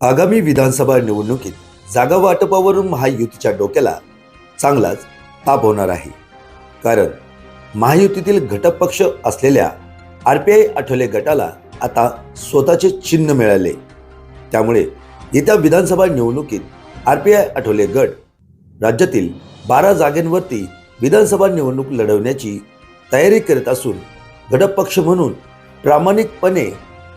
आगामी विधानसभा निवडणुकीत जागा वाटपावरून महायुतीच्या डोक्याला चांगलाच ताप होणार आहे. कारण महायुतीतील घटक पक्ष असलेल्या आर पी आय आठवले गटाला आता स्वतःचे चिन्ह मिळाले. त्यामुळे येत्या विधानसभा निवडणुकीत आर पी आय आठवले गट राज्यातील बारा जागांवरती विधानसभा निवडणूक लढवण्याची तयारी करत असून घटक पक्ष म्हणून प्रामाणिकपणे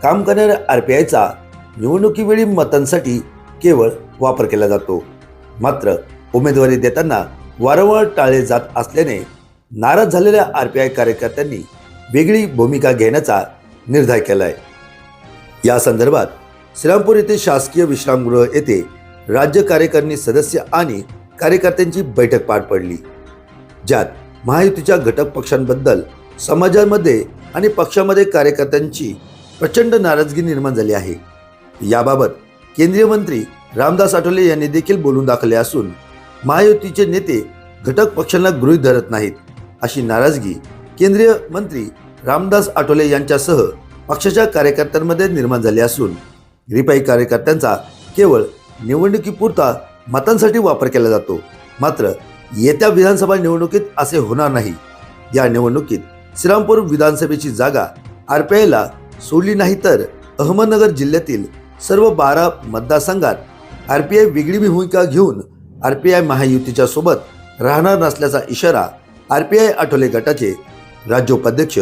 काम करणाऱ्या आर पी आयचा निवडणुकीवेळी मतांसाठी केवळ वापर केला जातो. मात्र उमेदवारी देताना वारंवार टाळले जात असल्याने नाराज झालेल्या आर पी आय कार्यकर्त्यांनी वेगळी भूमिका घेण्याचा निर्धार केलाय. या संदर्भात श्रीरामपूर येथे शासकीय विश्रामगृह येथे राज्य कार्यकारिणी सदस्य आणि कार्यकर्त्यांची बैठक पार पडली. ज्यात महायुतीच्या घटक पक्षांबद्दल समाजामध्ये आणि पक्षामध्ये कार्यकर्त्यांची प्रचंड नाराजगी निर्माण झाली आहे. याबाबत केंद्रीय मंत्री रामदास आठवले यांनी देखील बोलून दाखवले असून महायुतीचे नेते घटक पक्षांना गृहीत धरत नाहीत अशी नाराजगी केंद्रीय मंत्री रामदास आठवले यांच्यासह पक्षाच्या कार्यकर्त्यांमध्ये निर्माण झाली असून रिपाई कार्यकर्त्यांचा केवळ निवडणुकीपुरता मतांसाठी वापर केला जातो मात्र येत्या विधानसभा निवडणुकीत असे होणार नाही. या निवडणुकीत श्रीरामपूर विधानसभेची जागा आर पी आयला सोडली नाही तर अहमदनगर जिल्ह्यातील सर्व बारा मतदारसंघात आर पी आय वेगळी भूमिका घेऊन आर पी आय महायुतीच्या सोबत राहणार नसल्याचा इशारा आर पी आय आठवले गटाचे राज्योपाध्यक्ष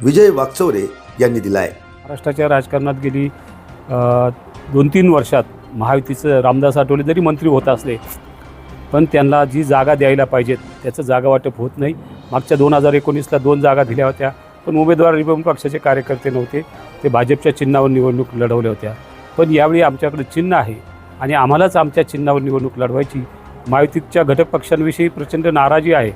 विजय वाकचौरे यांनी दिला आहे महाराष्ट्राच्या राजकारणात गेली दोन तीन वर्षात महायुतीचं रामदास आठवले जरी मंत्री होत असले पण त्यांना जी जागा द्यायला पाहिजेत त्याचं जागा वाटप होत नाही. मागच्या दोन हजार एकोणीसला दोन जागा दिल्या होत्या पण उमेदवार रिपब्लिक पक्षाचे कार्यकर्ते नव्हते. ते भाजपच्या चिन्हावर निवडणूक लढवल्या होत्या. पण यावेळी आमच्याकडे चिन्ह आहे आणि आम्हालाच आमच्या चिन्हावर निवडणूक लढवायची. महायुतीच्या घटक पक्षांविषयी प्रचंड नाराजी आहे.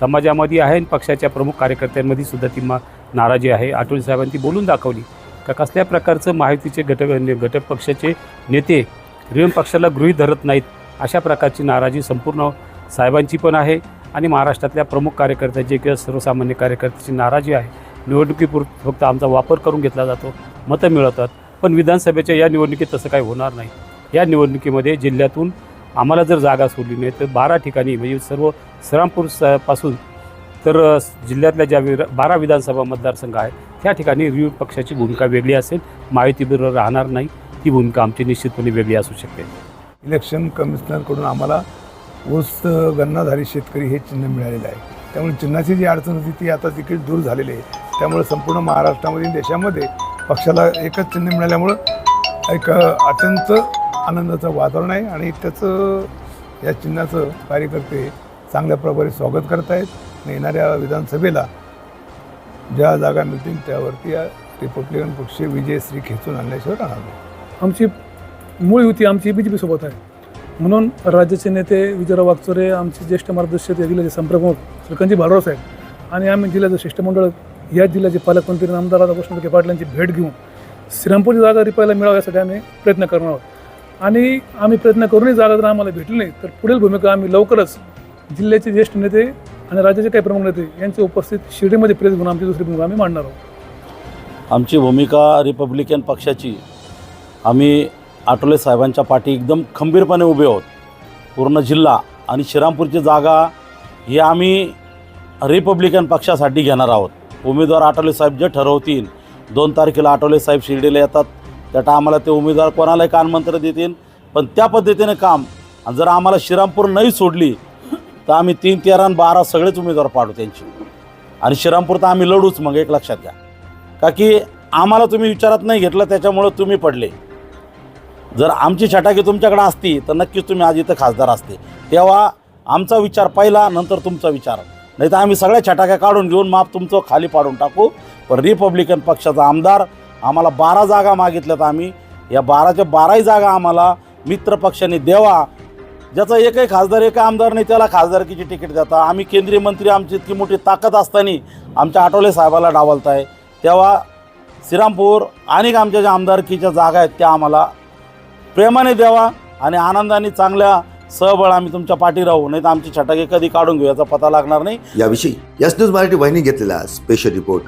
समाजामध्ये आहे आणि पक्षाच्या प्रमुख कार्यकर्त्यांमध्ये सुद्धा ती मा नाराजी आहे. आठवले साहेबांनी बोलून दाखवली. का कसल्या प्रकारचं महायुतीचे घटक घटक पक्षाचे नेते रिपब्लिकन पक्षाला गृहीत धरत नाहीत अशा प्रकारची नाराजी संपूर्ण साहेबांची पण आहे आणि महाराष्ट्रातल्या प्रमुख कार्यकर्त्यांची किंवा सर्वसामान्य कार्यकर्त्याची नाराजी आहे. निवडणुकीपुर फक्त आमचा वापर करून घेतला जातो. मतं मिळवतात पण विधानसभेच्या या निवडणुकीत तसं काही होणार नाही. या निवडणुकीमध्ये जिल्ह्यातून आम्हाला जर जागा सोडली नाही तर बारा ठिकाणी म्हणजे सर्व श्रीरामपूरपासून तर जिल्ह्यातल्या ज्या विरा बारा विधानसभा मतदारसंघ आहेत त्या ठिकाणी विविध पक्षाची भूमिका वेगळी असेल माहितीबरोबर राहणार नाही ती भूमिका आमची निश्चितपणे वेगळी असू शकते. इलेक्शन कमिशनरकडून आम्हाला ऊस गन्नाधारी शेतकरी हे चिन्ह मिळालेलं आहे. त्यामुळे चिन्हाची जी अडचण होती ती आता देखील दूर झालेली आहे. त्यामुळे संपूर्ण महाराष्ट्रामध्ये देशामध्ये पक्षाला एकच चिन्ह मिळाल्यामुळं एक अत्यंत आनंदाचं वातावरण आहे आणि त्याचं या चिन्हाचं कार्यकर्ते चांगल्या प्रकारे स्वागत करत आहेत. आणि येणाऱ्या विधानसभेला ज्या जागा मिळतील त्यावरती या रिपब्लिकन पक्ष विजयश्री खेचून आणल्याशिवाय राहणार नाही. आमची मूळ युती आमची बी जे पीसोबत आहे. म्हणून राज्याचे नेते विजयराव वागचोरे आमचे ज्येष्ठ मार्गदर्शक या जिल्ह्याचे संप्रमुख श्रीकांतजी भार्गव साहेब आणि आम्ही जिल्ह्याचं शिष्टमंडळ या जिल्ह्याचे पालकमंत्री नामदार राधाकृष्ण विखे पाटील यांची भेट घेऊन श्रीरामपूरची जागा रिपायला मिळावी यासाठी आम्ही प्रयत्न करणार आहोत. आणि आम्ही प्रयत्न करूनही जागा जर आम्हाला भेटली नाही तर पुढील भूमिका आम्ही लवकरच जिल्ह्याचे ज्येष्ठ नेते आणि राज्याचे काही प्रमुख नेते यांच्या उपस्थित शिर्डीमध्ये प्रेस घेऊन आमची दुसरी भूमिका आम्ही मांडणार आहोत. आमची भूमिका रिपब्लिकन पक्षाची. आम्ही आठवले साहेबांच्या पाठी एकदम खंबीरपणे उभे आहोत. पूर्ण जिल्हा आणि श्रीरामपूरची जागा ही आम्ही रिपब्लिकन पक्षासाठी घेणार आहोत. उमेदवार आठवले साहेब जे ठरवतील. दोन तारखेला आठवले साहेब शिर्डीला येतात. त्या टायमाला ते उमेदवार कोणालाही कानमंत्र देतील. पण त्या पद्धतीने काम आणि जर आम्हाला श्रीरामपूर नाही सोडली तर आम्ही तीन तेरा आणि बारा सगळेच उमेदवार पाडू त्यांची. आणि श्रीरामपूर तर आम्ही लढूच मग एक लक्षात घ्या. का की आम्हाला तुम्ही विचारात नाही घेतलं त्याच्यामुळं तुम्ही पडले. जर आमची छटाकी तुमच्याकडे असती तर नक्कीच तुम्ही आज इथं खासदार असते. तेव्हा आमचा विचार पहिला नंतर तुमचा विचार. नाही तर आम्ही सगळ्या छटाक्या काढून घेऊन माप तुमचं खाली पाडून टाकू. पण रिपब्लिकन पक्षाचा आमदार आम्हाला बारा जागा मागितल्यात आम्ही. या बाराच्या बाराही जागा आम्हाला मित्र पक्षाने द्यावा. ज्याचा एकही खासदार एकही आमदार नाही त्याला खासदारकीची तिकीट देता. आम्ही केंद्रीय मंत्री आमची इतकी मोठी ताकद असताना आमच्या आठवले साहेबाला डावलताय. तेव्हा श्रीरामपूर आणि आमच्या ज्या आमदारकीच्या जागा आहेत त्या आम्हाला प्रेमाने द्यावा आणि आनंदाने चांगल्या सहबळ आम्ही तुमच्या पाठी राहू नाही तर आमची छटाके कधी काढून घेऊ याचा पता लागणार नाही. याविषयी यस न्यूज मराठी वाहिनी घेतलेला स्पेशल रिपोर्ट